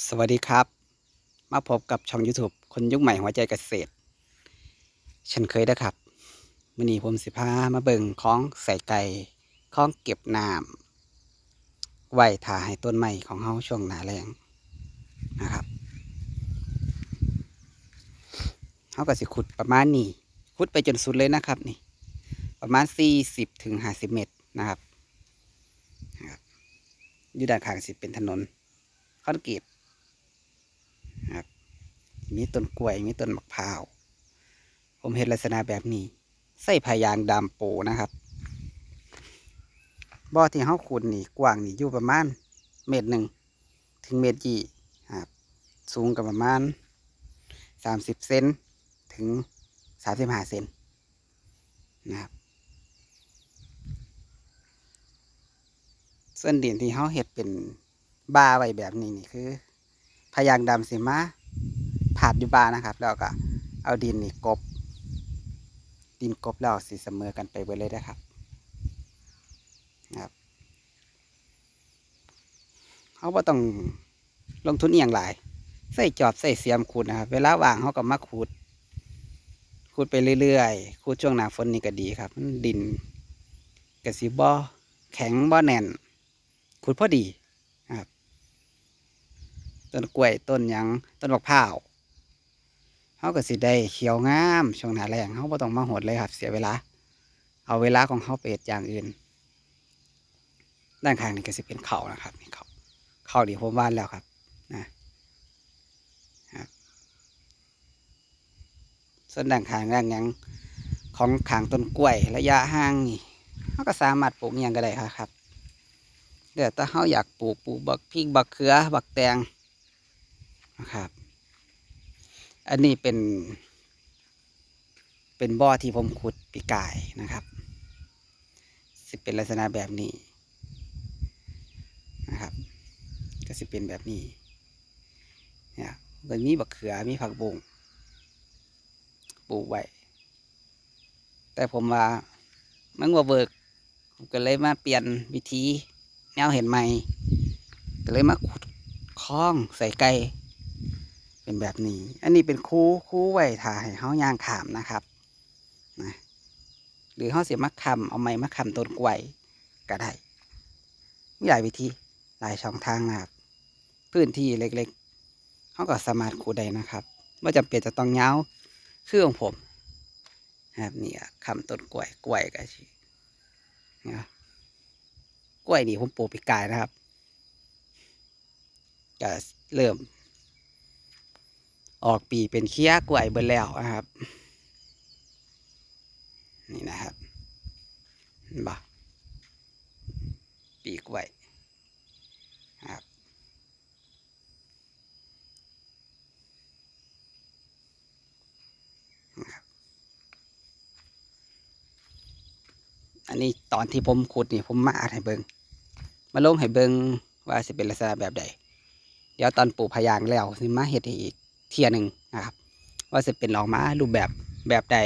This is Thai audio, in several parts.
สวัสดีครับ มาพบกับช่อง YouTube คนยุคใหม่หัวใจเกษตร ฉันเคยนะครับมื่อนี้ผมสิพามาเบิ่งของใส่ไก่ของเก็บน้ำไว้ถ่าให้ต้นไม้ของเฮาช่วงหนาแรงนะครับเฮาก็สิขุดประมาณนี้ขุดไปจนสุดเลยนะครับนี่ ประมาณ 40ถึง50 เมตรนะครับนะครับอยู่ด้านข้างสิเป็นถนนคอนกรีต มีต้นกล้วยมีต้นมะพร้าวผมเห็นลักษณะแบบนี้ ใส่พายางดำโปนะครับบ่อที่เขาขุดนี่กว้างนี่อยู่ประมาณเมตรหนึ่งถึงเมตรยี่ครับสูงกับประมาณสามสิบเซนถึงสามสิบห้าเซนนะครับส่วนดินที่เขาเห็ดเป็นบ้าไว้แบบนี้นี่คือพยางดำสิมา ผาดอยู่บ้านนะครับ แล้วก็เอาดินนี่กบ ดินกบแล้วสิเสมอกันไปเบิดเลยนะครับนะครับเขาบ่ต้องลงทุนเอหย่างหลายใส่จอบใส่เสียมขุดนะครับ เวลาว่างเขาก็มาขุดขุดไปเรื่อยๆขุดช่วงหน้าฝนนี่ก็ดีครับ ดินกระสีบ่แข็งบ่แน่นขุดพอดีครับต้นกล้วยต้นยังต้นบักพร้าว เขาก็สิได้เขียวงามช่วงหน้าแรงเขาบ่ต้องมาโหดเลยครับ เสียเวลา เอาเวลาของเขาไปเฮ็ดอย่างอื่น ด้านข้างนี่ก็สิเป็นเขานะครับนี่เขาเขาดีผมว่านแล้วครับนะครับส่วนด้านข้างด้านยังของขางต้นกล้วยระยะห่างนี่เขาก็สามารถปลูกอย่างก็ได้ครับเดี๋ยวถ้าเขาอยากปลูกปลูกบักพริกบักเขือบักแตงนะครับ อันนี้เป็น เป็นบ่อที่ผมขุดปีกายนะครับ สิเป็นลักษณะแบบนี้นะครับ ก็สิเป็นแบบนี้เนี่ยมันมีบักเขือมีผักบุ้งปลูกไว้แต่ผมว่ามันว่าเบิกผมก็เลยมาเปลี่ยนวิธีแนวเห็นใหม่ก็เลยมาขุดคลองใส่ไก่ เป็นแบบนี้ อันนี้เป็นคูคูไว้ถ่าให้เขาย่างขามนะครับนะหรือเขาเสียมักคำเอาไม้มะขาคำต้นกล้วยก็ได้มีหลายวิธีหลายช่องทางนะครับพื้นที่เล็กๆเขาก็สามารถคูได้นะครับไม่จำเป็นจะต้องเงาวคือของผมนะครับนี่อะคำต้นกล้วยกล้วยก็ชีนะกล้วยนี่ผมปลูกปีกายนะครับก็เริ่ม ออกปีเป็นเคี้ยกล้วยเบิดแล้วนะครับ นี่นะครับบ่ปีกล้วยครับอันนี้ตอนที่ผมขุดนี่ผมมาให้เบิงมาลงให้เบิงว่าสิเป็นลักษณะแบบใด เดี๋ยวตอนปลูกพยางแล้วสิมาเฮ็ดอีก เทียหนึ่งนะครับ ว่าจะเป็นออกมารูปแบบแบบใด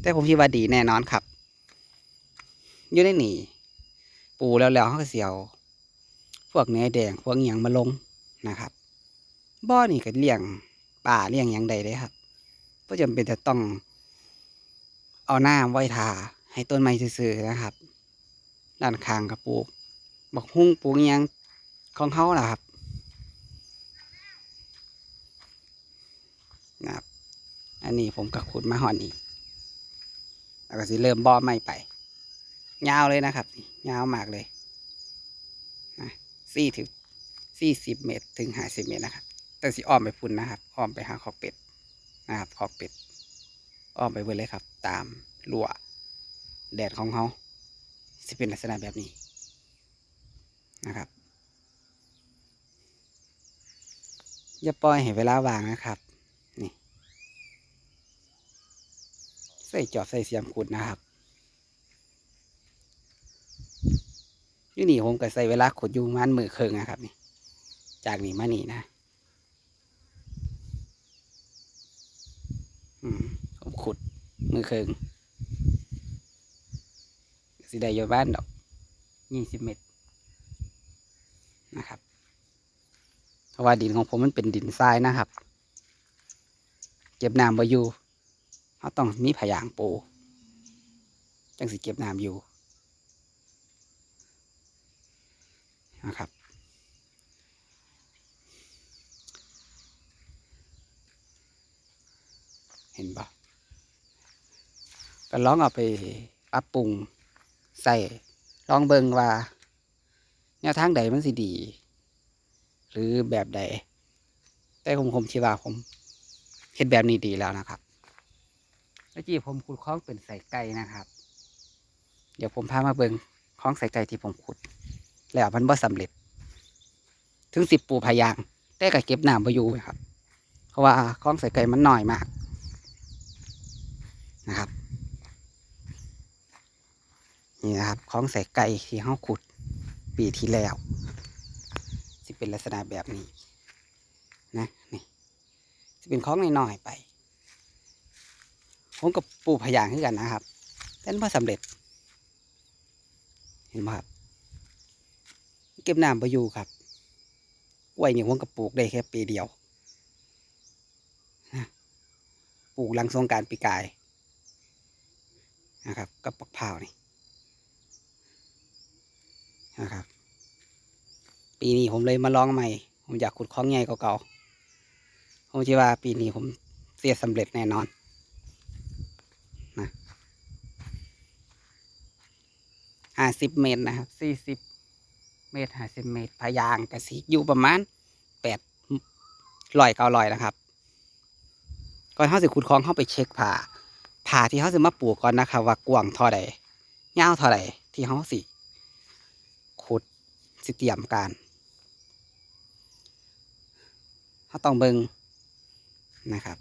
แต่ผมคิดว่าดีแน่นอนครับ อยู่ในนี่ปูแล้วแล้วเขาก็เสียว พวกเนื้อแดงพวกอหย่างมาลงนะครับ บ่อนี่ก็เลี้ยงป่าเลี้ยงอย่างใดเลยครับก็จำเป็นจะต้อง เอาหน้ำไว้ทาให้ต้นไม้ซื่อๆนะครับด้านข้างก็ปลูกบักฮุ้งปลูกอหยังของเขาแหละครับ นะครับ อันนี้ผมก็ขุดมาหอนอีกแล้วก็สิเริ่มบ่อใหม่ไปยาวเลยนะครับยาวมากเลยนะสี่ถึงสี่สิบเมตรถึงห้าสิบเมตรนะครับ แต่สิอ้อมไปพุ่นนะครับอ้อมไปหาขอกเป็ดนะครับขอกเป็ดอ้อมไปเบิดเลยครับ ตามรั้วแดดของเขาสิเป็นลักษณะแบบนี้นะครับอย่าปล่อยให้เวลาว่างนะครับ ใส่จอบใส่เสียมขุดนะครับยู่นี่ผมก็ใส่เวลาขุดอยู่ประมันมือเคิงนะครับนี่ จากนี่มานี่นะอืมผมขุดมือเคิงสิได้อยู่บ้านดอกยี่สิบเมตรนะครับราะว่าดินของผมมันเป็นดินทรายนะครับ เก็บน้ำบ่อยู่ เขาต้องมีผายางปูจังสิเก็บน้ำอยู่นะครับ เห็นปะก็ลองเอาไปปรับปรุงใส่ลองเบิงว่า แนวทางใดมันสิดี หรือแบบใด แต่ผมผมคิดว่าผมเห็นแบบนี้ดีแล้วนะครับ เมื่อกี้ผมขุดคล้องเป็นใส่ไก่นะครับ เดี๋ยวผมพามาเบิงคล้องใส่ไก่ที่ผมขุด แล้วมันบ่สำเร็จ ถึงสิบปูพยางแต่ก็เก็บน้ำไปอยู่ครับ เพราะว่าคล้องใส่ไก่มันหน้อยมากนะครับ นี่นะครับคล้องใส่ไก่ที่ห้าขุดปีที่แล้วจะเป็นลักษณะแบบนี้นะนี่จะเป็นคล้องน้อยๆไป ผมกับปูพยางขึ้นกันนะครับ แต่ไม่สำเร็จ เห็นไหมครับ เก็บน้ำไปอยู่ครับกล้วยนี่ผมกับปลูกได้แค่ปีเดียวปลูกหลังสงการปีกายนะครับ กับปักพร้าวนี่นะครับ ปีนี้ผมเลยมาลองใหม่ ผมอยากขุดคล้องใหญ่เก่าๆผมคิดว่าปีนี้ผมเสียสำเร็จแน่นอนนะ ห้าสิบเมตรนะครับสี่สิบเมตรห้าสิบเมตรพยางกระสีอยู่ประมาณแปดลอยเก้าลอยนะครับ ก่อนเขาสิขุดคลองเข้าไปเช็คผ่าผ่าที่เขาสิมาปลูกก่อนนะครับว่ากว้างเท่าใดยาวเท่าใดที่เขาสิขุดสิเตรียมการเขาต้องเบิงนะครับ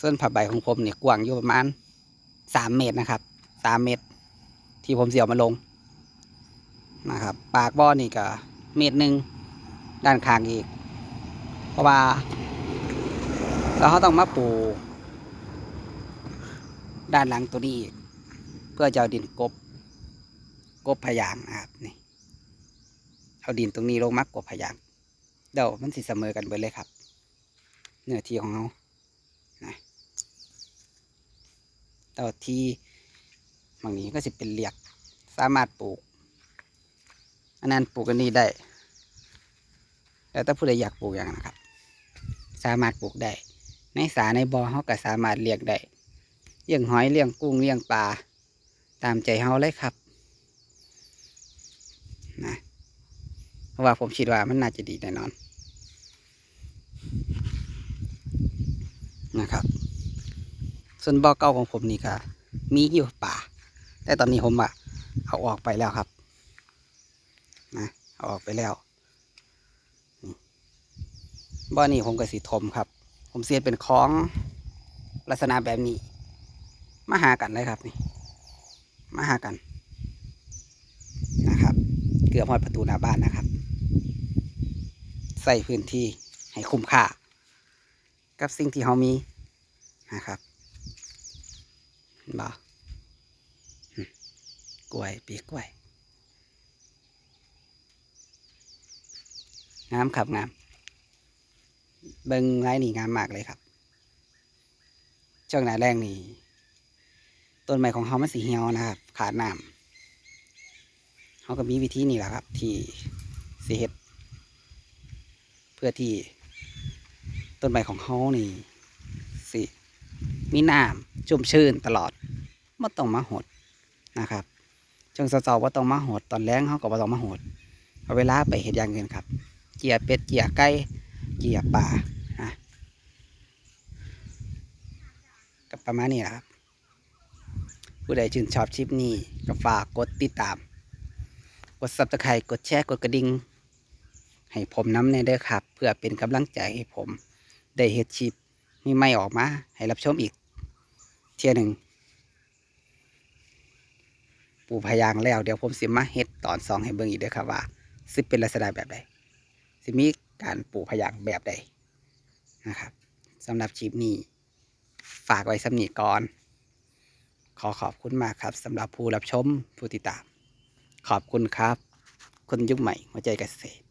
ส่วนผ้าใบของผมเนี่ยกว้างอยู่ประมาณสามเมตรนะครับสามเมตร ที่ผมเสียวมาลงนะครับ ปากบ่อนี่ก็เมตรหนึ่งด้านข้างอีก เพราะว่าเขาต้องมาปู ด้านหลังตัวนี้อีก เพื่อจะเอาดินกบ กบพยางนะครับนี่เอาดินตรงนี้ลงมากบพยางเดี๋ยวมันสิเสมอกันไปเลยครับ เนื้อที่ของเขานะเต่าที่บางนี้ก็สิเป็นเหลียก สามารถปลูก อันนั้นปลูกอันนี้ได้ แล้วถ้าผู้ใดอยากปลูกอย่างนะครับ สามารถปลูกได้ ในสาในบ่อเขาก็สามารถเลี้ยงได้ เลี้ยงหอยเลี้ยงกุ้งเลี้ยงปลา ตามใจเขาเลยครับ นะ เพราะว่าผมคิดว่ามันน่าจะดีแน่นอนนะครับ ส่วนบ่อเก่าของผมนี่ก็มีอยู่ป่า แต่ตอนนี้ผมอะเอาออกไปแล้วครับนะเอาออกไปแล้วบ่อนี้ผมก็สีทมครับ ผมเสียเป็นคล้องลักษณะแบบนี้ มาหากันเลยครับนี่มาหากันนะครับ เกือบหอดประตูหน้าบ้านนะครับ ใส่พื้นที่ให้คุ้มค่า กับสิ่งที่เขามีนะครับ บ่อืมกล้วยปีกกล้วยงามครับงาม เบิ้งไรนี่งามมากเลยครับช่วงหน้าแรงนี่ต้นไม้ของเขามันสีเหี่ยวนะครับ ขาดน้ำเขาก็มีวิธีนี่แหละครับ ที่สีเฮ็ดเพื่อที่ต้นไม้ของเขานี่สิมีน้ำชุ่มชื้นตลอด ไม่ต้องมาหดนะครับช่วงเช้าๆว่าต้องมาหดตอนแรงเขาก็บ่ต้องมาหดเอาเวลาไปเห็ดอย่างอื่นครับ เจียเป็ดเจียไก่เจียปลานะกับประมาณนี้ครับ ผู้ใดชื่นชอบคลิปนี้ก็ฝากกดติดตาม กด subscribe กดแชร์กดกระดิ่งให้ผมน้ำในเด้อครับ เพื่อเป็นกำลังใจให้ผม ได้เฮ็ดคลิปมีไม่ออกมา ให้รับชมอีก เที่ยหนึ่ง ปูพยางแล้วเดี๋ยวผมสิมาเฮ็ดตอนสองให้เบิ่งอีกเด้อครับว่าสิเป็นลักษณะแบบใดสิมีการปูพยางแบบใดนะครับสำหรับคลิปนี้ ฝากไว้สำนีก่อน ขอขอบคุณมากครับสำหรับผู้รับชมผู้ติดตาม ขอบคุณครับคนยุคใหม่หัวใจเกษตร